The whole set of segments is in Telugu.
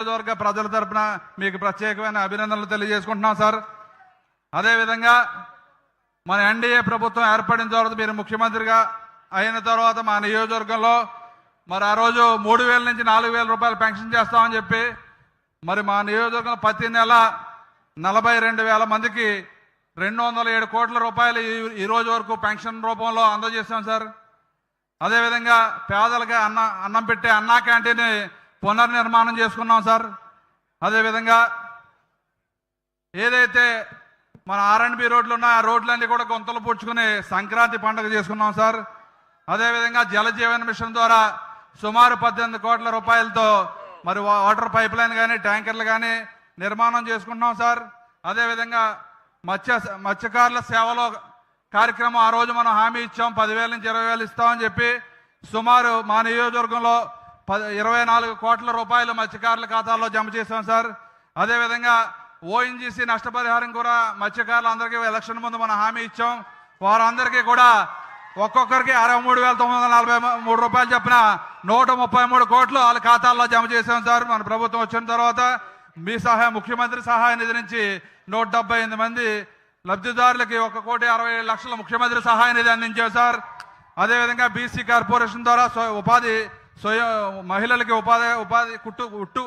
నియోజకవర్గ ప్రజల తరపున మీకు ప్రత్యేకమైన అభినందనలు తెలియజేసుకుంటున్నాం సార్. అదేవిధంగా మన ఎన్డీఏ ప్రభుత్వం ఏర్పడిన తర్వాత మీరు ముఖ్యమంత్రిగా అయిన తర్వాత మా నియోజకవర్గంలో మరి ఆ రోజు మూడు వేల నుంచి నాలుగు వేల రూపాయలు పెన్షన్ చేస్తామని చెప్పి మరి మా నియోజకవర్గంలో ప్రతి నెల నలభై రెండు వేల మందికి రెండు వందల ఏడు కోట్ల రూపాయలు ఈ- రోజు వరకు పెన్షన్ రూపంలో అందజేస్తాం సార్. అదేవిధంగా పేదలకి అన్న అన్నం పెట్టే అన్నా క్యాంటీన్ పునర్నిర్మాణం చేసుకున్నాం సార్. అదేవిధంగా ఏదైతే మన ఆర్ఎండ్బి రోడ్లు ఉన్నాయో ఆ రోడ్లన్నీ కూడా గుంతలు పూడ్చుకుని సంక్రాంతి పండుగ చేసుకున్నాం సార్. అదేవిధంగా జలజీవన్ మిషన్ ద్వారా సుమారు పద్దెనిమిది కోట్ల రూపాయలతో మరి వాటర్ పైప్ లైన్ కానీ ట్యాంకర్లు కానీ నిర్మాణం చేసుకుంటున్నాం సార్. అదేవిధంగా మత్స్య మత్స్యకారుల సేవలో కార్యక్రమం ఆ రోజు మనం హామీ ఇచ్చాం. పదివేల నుంచి ఇరవై వేలు ఇస్తామని చెప్పి సుమారు మా నియోజకవర్గంలో పది ఇరవై నాలుగు కోట్ల రూపాయలు మత్స్యకారుల ఖాతాల్లో జమ చేశాం సార్. అదేవిధంగా ఓఎన్జీసీ నష్టపరిహారం కూడా మత్స్యకారులందరికీ ఎలక్షన్ ముందు మనం హామీ ఇచ్చాం. వారందరికీ కూడా ఒక్కొక్కరికి అరవై మూడు వేల తొమ్మిది వందల నలభై మూడు రూపాయలు చెప్పిన నూట ముప్పై మూడు కోట్లు వాళ్ళ ఖాతాల్లో జమ చేశాం సార్. మన ప్రభుత్వం వచ్చిన తర్వాత మీ సహాయం ముఖ్యమంత్రి సహాయ నిధి నుంచి నూట డెబ్బై ఎనిమిది మంది లబ్ధిదారులకి ఒక కోటి అరవై ఏడు లక్షల ముఖ్యమంత్రి సహాయ నిధి అందించాం సార్. అదేవిధంగా బీసీ కార్పొరేషన్ ద్వారా ఉపాధి స్వయం మహిళలకి ఉపాధి ఉపాధి కుట్టు ఉట్టు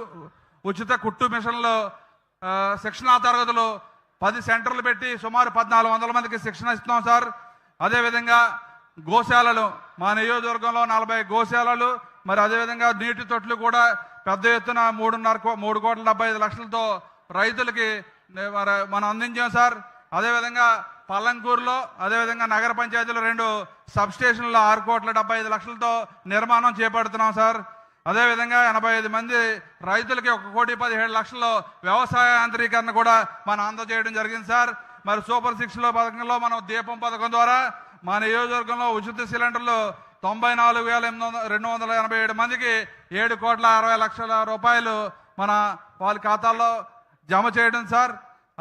ఉచిత కుట్టు మిషన్లు శిక్షణా తరగతులు పది సెంటర్లు పెట్టి సుమారు పద్నాలుగు వందల మందికి శిక్షణ ఇస్తున్నాం సార్. అదేవిధంగా గోశాలలు మా నియోజకవర్గంలో నలభై గోశాలలు మరి అదేవిధంగా నీటి తొట్లు కూడా పెద్ద ఎత్తున మూడున్నర కో- మూడు కోట్ల డెబ్బై ఐదు లక్షలతో రైతులకి మనం అందించాం సార్. అదేవిధంగా పల్లంకూరులో అదేవిధంగా నగర పంచాయతీలో రెండు సబ్ స్టేషన్లో ఆరు కోట్ల డెబ్బై ఐదు లక్షలతో నిర్మాణం చేపడుతున్నాం సార్. అదేవిధంగా ఎనభై ఐదు మంది రైతులకి ఒక కోటి పదిహేడు లక్షల్లో వ్యవసాయ యాంత్రీకరణ కూడా మనం అందజేయడం జరిగింది సార్. మరి సూపర్ సిక్స్లో పథకంలో మనం దీపం పథకం ద్వారా మా నియోజకవర్గంలో ఉచిత సిలిండర్లు తొంభై నాలుగు వేల ఎనిమిది వందల రెండు వందల ఎనభై ఏడు మందికి ఏడు కోట్ల అరవై లక్షల రూపాయలు మన వాళ్ళ ఖాతాల్లో జమ చేయడం సార్.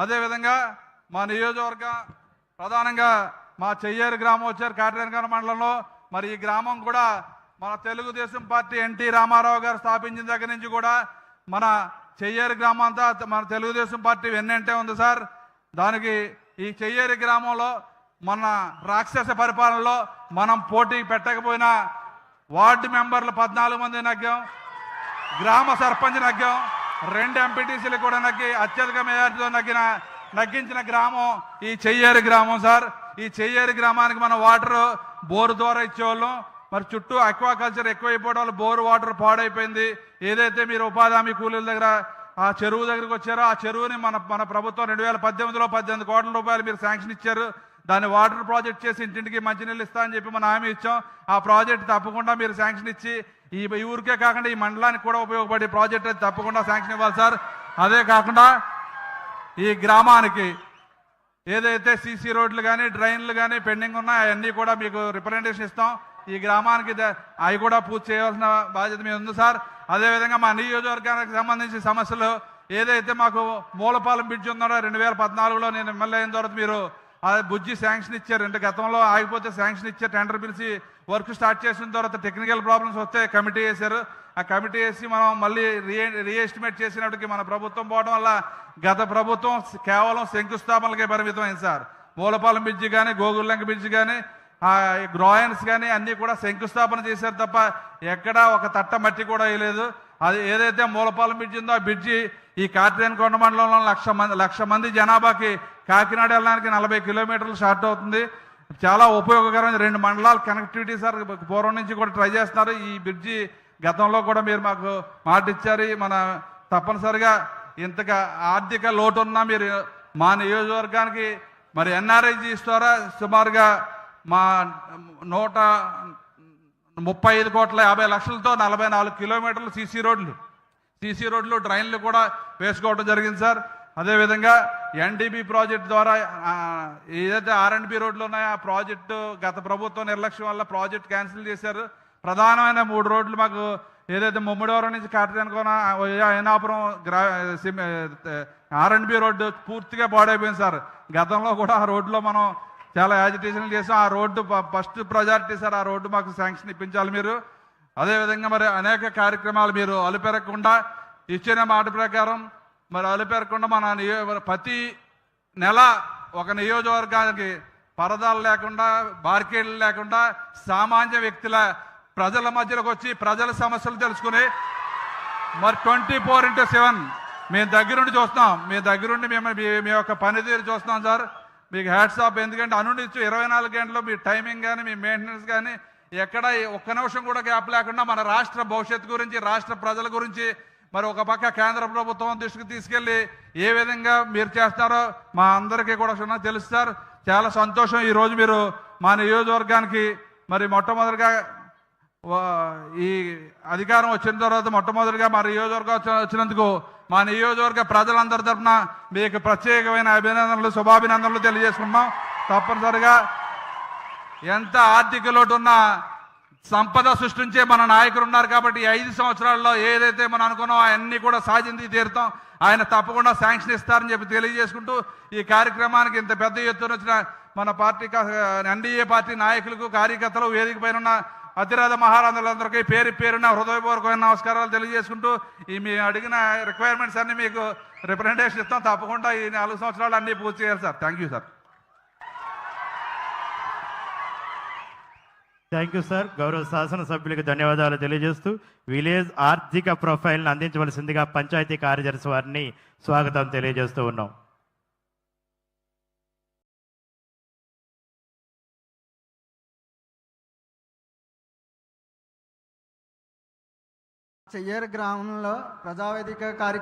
అదేవిధంగా మా నియోజకవర్గ ప్రధానంగా మా చెయ్యేరు గ్రామం వచ్చారు కాటరేనగర్ మండలంలో. మరి ఈ గ్రామం కూడా మన తెలుగుదేశం పార్టీ ఎన్టీ రామారావు గారు స్థాపించిన దగ్గర నుంచి కూడా మన చెయ్యేరు గ్రామం అంతా మన తెలుగుదేశం పార్టీ వెన్నంటే ఉంది సార్. దానికి ఈ చెయ్యేరు గ్రామంలో మన రాక్షస పరిపాలనలో మనం పోటీ పెట్టకపోయినా వార్డు మెంబర్లు పద్నాలుగు మంది నగ్గాం. గ్రామ సర్పంచ్ నగ్గాం. రెండు ఎంపీటీసీలు కూడా నగ్గి అత్యధిక మెజార్టీతో నగ్గిన నగ్గించిన గ్రామం ఈ చెయ్యేరు గ్రామం సార్. ఈ చెయ్యేరు గ్రామానికి మనం వాటర్ బోరు ద్వారా ఇచ్చేవాళ్ళం. మరి చుట్టూ అక్వాకల్చర్ ఎక్కువైపోవడం వల్ల బోరు వాటర్ పాడైపోయింది. ఏదైతే మీరు ఉపాధి హామీ కూలీల దగ్గర ఆ చెరువు దగ్గరికి వచ్చారో ఆ చెరువుని మన మన ప్రభుత్వం రెండు వేల పద్దెనిమిదిలో పద్దెనిమిది కోట్ల రూపాయలు మీరు శాంక్షన్ ఇచ్చారు. దాన్ని వాటర్ ప్రాజెక్ట్ చేసి ఇంటింటికి మంచినీళ్ళు ఇస్తా అని చెప్పి మనం హామీ ఇచ్చాం. ఆ ప్రాజెక్ట్ తప్పకుండా మీరు శాంక్షన్ ఇచ్చి ఈ ఊరికే కాకుండా ఈ మండలానికి కూడా ఉపయోగపడే ప్రాజెక్ట్ అది తప్పకుండా శాంక్షన్ ఇవ్వాలి సార్. అదే కాకుండా ఈ గ్రామానికి ఏదైతే సీసీ రోడ్లు కానీ డ్రైన్లు కానీ పెండింగ్ ఉన్నాయో అవన్నీ కూడా మీకు రిప్రజెంటేషన్ ఇస్తాం. ఈ గ్రామానికి ద- అవి కూడా పూర్తి చేయవలసిన బాధ్యత మీద ఉంది సార్. అదేవిధంగా మా నియోజకవర్గానికి సంబంధించి సమస్యలు ఏదైతే మాకు మూలపాలెం బ్రిడ్జ్ ఉందో రెండు వేల పద్నాలుగులో నేను ఎమ్మెల్యే అయిన తర్వాత మీరు ఆ బుజ్జి శాంక్షన్ ఇచ్చారు. అంటే గతంలో ఆగిపోతే శాంక్షన్ ఇచ్చారు టెండర్ పిలిచి వర్క్ స్టార్ట్ చేసిన తర్వాత టెక్నికల్ ప్రాబ్లమ్స్ వస్తే కమిటీ వేశారు. ఆ కమిటీ వేసి మనం మళ్ళీ రీ రీఎస్టిమేట్ చేసినప్పటికీ మన ప్రభుత్వం పోవడం వల్ల గత ప్రభుత్వం కేవలం శంకుస్థాపనలకే పరిమితం సార్. మూలపాలెం బ్రిడ్జి కానీ గోగుల్లంక బ్రిడ్జి కానీ ఆ గ్రాయన్స్ కానీ అన్నీ కూడా శంకుస్థాపన చేశారు తప్ప ఎక్కడా ఒక తట్ట మట్టి కూడా వేయలేదు. అది ఏదైతే మూలపాలెం బ్రిడ్జి ఉందో ఆ బ్రిడ్జి ఈ కార్తీయన్ కొండ మండలంలో లక్ష మంది లక్ష మంది జనాభాకి కాకినాడ వెళ్ళడానికి నలభై కిలోమీటర్లు షార్ట్ అవుతుంది. చాలా ఉపయోగకరమైన రెండు మండలాలు కనెక్టివిటీ సార్ పూర్వం నుంచి కూడా ట్రై చేస్తున్నారు. ఈ బ్రిడ్జి గతంలో కూడా మీరు మాకు మాట ఇచ్చారు మన తప్పనిసరిగా ఇంతగా ఆర్థిక లోటు ఉన్నా మీరు మా నియోజకవర్గానికి మరి ఎన్ఆర్ఐజీస్ ద్వారా సుమారుగా మా నూట ముప్పై ఐదు కోట్ల యాభై లక్షలతో నలభై నాలుగు కిలోమీటర్లు సీసీ రోడ్లు. సీసీ రోడ్లు డ్రైన్లు కూడా వేసుకోవడం జరిగింది సార్. అదేవిధంగా ఎన్డీబీ ప్రాజెక్ట్ ద్వారా ఏదైతే ఆర్ఎండ్బి రోడ్లు ఉన్నాయో ఆ ప్రాజెక్టు గత ప్రభుత్వం నిర్లక్ష్యం వల్ల ప్రాజెక్ట్ క్యాన్సిల్ చేశారు. ప్రధానమైన మూడు రోడ్లు మాకు ఏదైతే ముమ్మిడివరం నుంచి కాటేనుకోన అయినాపురం గ్రా ఆర్ఎండ్బి రోడ్డు పూర్తిగా పాడైపోయింది సార్. గతంలో కూడా ఆ రోడ్లో మనం చాలా యాజిటేషన్లు చేసాం. ఆ రోడ్డు ఫస్ట్ ప్రజారిటీ సార్ ఆ రోడ్డు మాకు శాంక్షన్ ఇప్పించాలి మీరు. అదేవిధంగా మరి అనేక కార్యక్రమాలు మీరు అలుపెరగకుండా ఇచ్చిన మాట ప్రకారం మరి అలుపెరగకుండా మన నియో ప్రతి నెల ఒక నియోజకవర్గానికి పరదాలు లేకుండా బార్కేడ్లు లేకుండా సామాన్య వ్యక్తుల ప్రజల మధ్యలోకి వచ్చి ప్రజల సమస్యలు తెలుసుకుని మరి ట్వంటీ ఫోర్ ఇంటూ సెవెన్ మేము దగ్గరుండి చూస్తున్నాం. మీ దగ్గరుండి మేము మీ యొక్క పనితీరు చూస్తున్నాం సార్. మీకు హ్యాట్స్ ఆఫ్. ఎందుకంటే అనునిచ్చు ఇరవై నాలుగు గంటలు మీ టైమింగ్ కానీ మీ మెయింటెనెన్స్ కానీ ఎక్కడ ఒక్క నిమిషం కూడా గ్యాప్ లేకుండా మన రాష్ట్ర భవిష్యత్తు గురించి రాష్ట్ర ప్రజల గురించి మరి ఒక పక్క కేంద్ర ప్రభుత్వం దృష్టికి తీసుకెళ్ళి ఏ విధంగా మీరు చేస్తారో మా అందరికీ కూడా క్షుణ్ణంగా తెలుసు సార్. చాలా సంతోషం. ఈరోజు మీరు మా నియోజకవర్గానికి మరి మొట్టమొదటిగా ఈ అధికారం వచ్చిన తర్వాత మొట్టమొదటిగా మా నియోజకవర్గం వచ్చి- వచ్చినందుకు మా నియోజకవర్గ ప్రజలందరి తరఫున మీకు ప్రత్యేకమైన అభినందనలు శుభాభినందనలు తెలియజేసుకున్నాం తప్పనిసరిగా ఎంత ఆర్థిక లోటు ఉన్నా సంపద సృష్టించే మన నాయకులు ఉన్నారు కాబట్టి ఐదు సంవత్సరాల్లో ఏదైతే మనం అనుకున్నామో అవన్నీ కూడా సాధించి తీరుతాం. ఆయన తప్పకుండా శాంక్షన్ ఇస్తారని చెప్పి తెలియజేసుకుంటూ ఈ కార్యక్రమానికి ఇంత పెద్ద ఎత్తున వచ్చిన మన పార్టీ ఎన్డీఏ పార్టీ నాయకులకు కార్యకర్తలు వేదిక పైన ఉన్న అతిరథ మహారాజులందరికీ పేరు పేరున హృదయపూర్వకమైన నమస్కారాలు తెలియజేసుకుంటూ ఈ మీ అడిగిన రిక్వైర్మెంట్స్ అన్ని మీకు రిప్రజెంటేషన్ ఇస్తాం. తప్పకుండా ఈ నాలుగు సంవత్సరాలు అన్నీ పూర్తి చేయాలి sir. Thank you sir thank you sir గౌరవ శాసనసభ్యులకు ధన్యవాదాలు తెలియజేస్తూ విలేజ్ ఆర్థిక ప్రొఫైల్ను అందించవలసిందిగా పంచాయతీ కార్యదర్శి వారిని స్వాగతం తెలియజేస్తూ ఉన్నాం. చెయ్యేరు గ్రామంలో ప్రజావేదిక కార్యక్రమం